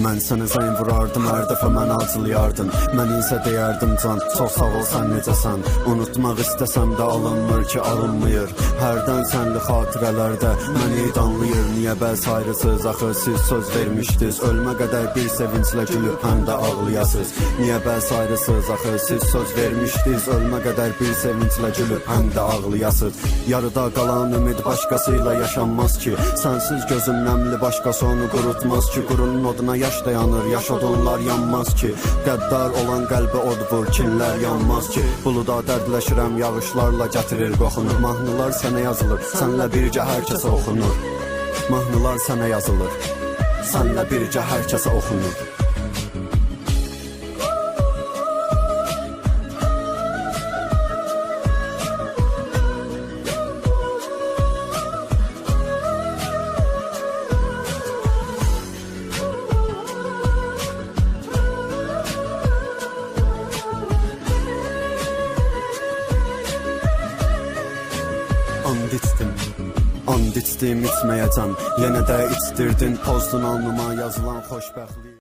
Mən sənə zəng vurardım, hər dəfə mən acılayardın Mən isə deyərdim can, çox sağ ol sən necəsən Unutmaq istəsəm də alınmır ki, alınmır Hərdən sənli xatirələrdə məni danlayır Niyə bəs ayrısız, axı siz söz vermişdiniz Ölmə qədər bir sevinclə gülüb həm də ağlayasız. Niyə bəs ayrısız, axı siz söz vermişdiniz Ölmə qədər bir sevinclə gülüb həm də ağlayasız. Yarıda qalan ümid başqasıyla yaşanmaz ki. Sənsiz gözüm nəmli, başqası onu qurutmaz ki Qurunun oduna yaş dayanır, yaş odunlar yanmaz ki. Qəddar olan qəlbə od vur, kinlər yanmaz ki? Buluda dərdləşirəm, yağışlarla gətirir qoxunu Mahnılar sənə yazılır, sənlə birgə hər kəsə oxunur Mahnılar sənə yazılır, sənlə birgə hər kəsə oxunur And içdim, and içdim içməyəcəm Yenə də içdirdin, pozdun alnıma yazılan xoşbəxtlik